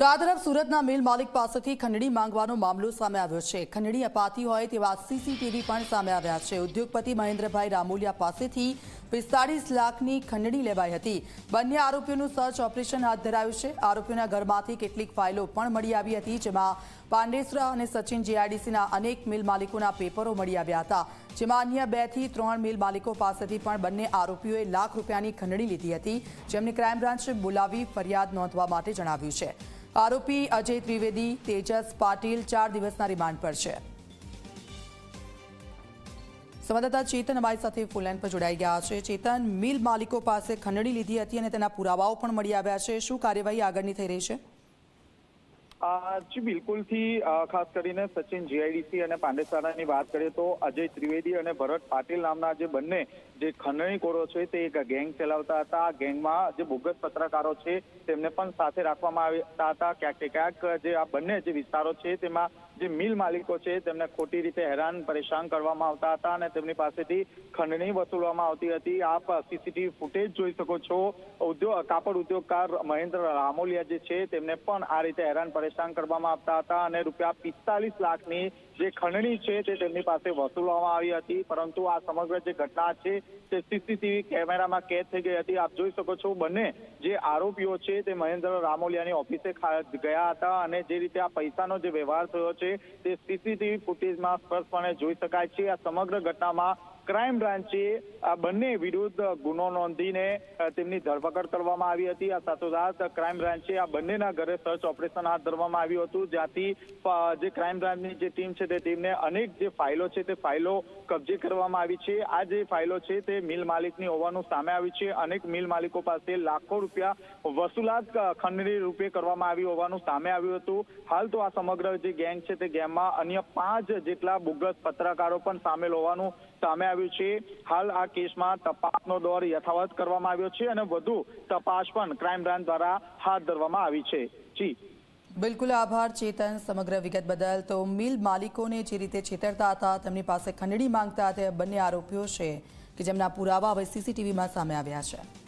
તો આ તરફ સુરતના મિલ માલિક પાસેથી ખંડણી માંગવાનો મામલો સામે આવ્યો છે. ખંડણી અપાતી હોય તેવા સીસીટીવી પણ સામે આવ્યા છે. ઉદ્યોગપતિ મહેન્દ્રભાઈ રામોલિયા પાસેથી પિસ્તાળીસ લાખની ખંડણી લેવાઈ હતી. બંને આરોપીઓનું સર્ચ ઓપરેશન હાથ ધરાયું છે. આરોપીઓના ઘરમાંથી કેટલીક ફાઇલો પણ મળી આવી હતી, જેમાં પાંડેસરા અને સચિન જેઆઈડીસીના અનેક મિલ માલિકોના પેપરો મળી આવ્યા હતા, જેમાં અન્ય બેથી ત્રણ મિલ માલિકો પાસેથી પણ બંને આરોપીઓએ લાખ રૂપિયાની ખંડણી લીધી હતી, જેમને ક્રાઇમ બ્રાન્ચે બોલાવી ફરિયાદ નોંધવા માટે જણાવ્યું છે. આરોપી અજય ત્રિવેદી, તેજસ પાટીલ ચાર દિવસના રિમાન્ડ પર છે. સંવાદદાતા ચેતન અમારી સાથે ફૂલલાઈન પર જોડાઈ ગયા છે. ચેતન, મિલ માલિકો પાસે ખંડણી લીધી હતી અને તેના પુરાવાઓ પણ મળી આવ્યા છે. શું કાર્યવાહી આગળની થઈ રહી છે? જી બિલકુલથી ખાસ કરીને સચિન જીઆઈડીસી અને પાંડેસરાની વાત કરીએ તો અજય ત્રિવેદી અને ભરત પાટીલ નામના જે બંને જે ખંડણીખોરો છે તે એક ગેંગ ચલાવતા હતા. આ ગેંગમાં જે બોગસ પત્રકારો છે તેમને પણ સાથે રાખવામાં આવતા હતા. ક્યાંક ક્યાંક જે આ બંને જે વિસ્તારો છે તેમાં જે મિલ માલિકો છે તેમને ખોટી રીતે હેરાન, પરેશાન કરવામાં આવતા હતા અને તેમની પાસેથી ખંડણી વસૂલવામાં આવતી હતી. આપ સીસીટીવી ફૂટેજ જોઈ શકો છો. ઉદ્યોગ કાપડ ઉદ્યોગકાર મહેન્દ્ર રામોલિયા જે છે તેમને પણ આ રીતે હેરાન પરેશાન કરવામાં આવતા હતા અને રૂપિયા પિસ્તાલીસ લાખની જે ખંડણી છે તે તેમની પાસે વસૂલવામાં આવી હતી. પરંતુ આ સમગ્ર જે ઘટના છે તે સીસીટીવી કેમેરામાં કેદ થઈ ગઈ હતી. આપ જોઈ શકો છો બંને જે આરોપીઓ છે તે મહેન્દ્ર રામોલિયાની ઓફિસે ગયા હતા અને જે રીતે આ પૈસાનો જે વ્યવહાર થયો છે તે સીસીટીવી ફૂટેજમાં સ્પષ્ટપણે જોઈ શકાય છે. આ સમગ્ર ઘટનામાં ક્રાઇમ બ્રાન્ચે આ બંને વિરુદ્ધ ગુનો નોંધીને તેમની ધરપકડ કરવામાં આવી હતી. આ સાથોસાથ ક્રાઇમ બ્રાન્ચે આ બંનેના ઘરે સર્ચ ઓપરેશન હાથ ધરવામાં આવ્યું હતું, જ્યાંથી જે ક્રાઇમ બ્રાન્ચની જે ટીમ છે તે ટીમને અનેક જે ફાઇલો છે તે ફાઇલો કબજે કરવામાં આવી છે. આ જે ફાઇલો છે તે મિલ માલિકની હોવાનું સામે આવ્યું છે. અનેક મિલ માલિકો પાસે લાખો રૂપિયા વસૂલાત ખંડની રૂપે કરવામાં આવી હોવાનું સામે આવ્યું હતું. હાલ તો આ સમગ્ર જે ગેંગ છે તે ગેંગમાં અન્ય પાંચ જેટલા બોગસ પત્રકારો પણ સામેલ હોવાનું સામે આવ્યું છે. હાલ આ કેસમાં તપાસનો દોર યથાવત કરવામાં આવ્યો છે અને વધુ તપાસ પણ ક્રાઇમ બ્રાન્ચ દ્વારા હાથ ધરવામાં આવી છે. જી. બિલકુલ આભાર, ચેતન. સમગ્ર વિગત બદલ તો મિલ માલિકોને જે રીતે છેતરતા હતા, તેમની પાસે ખંડણી માંગતા હતા બંને આરોપીઓ છે, કે જેમના પુરાવા હવે સીસીટીવીમાં સામે આવ્યા છે.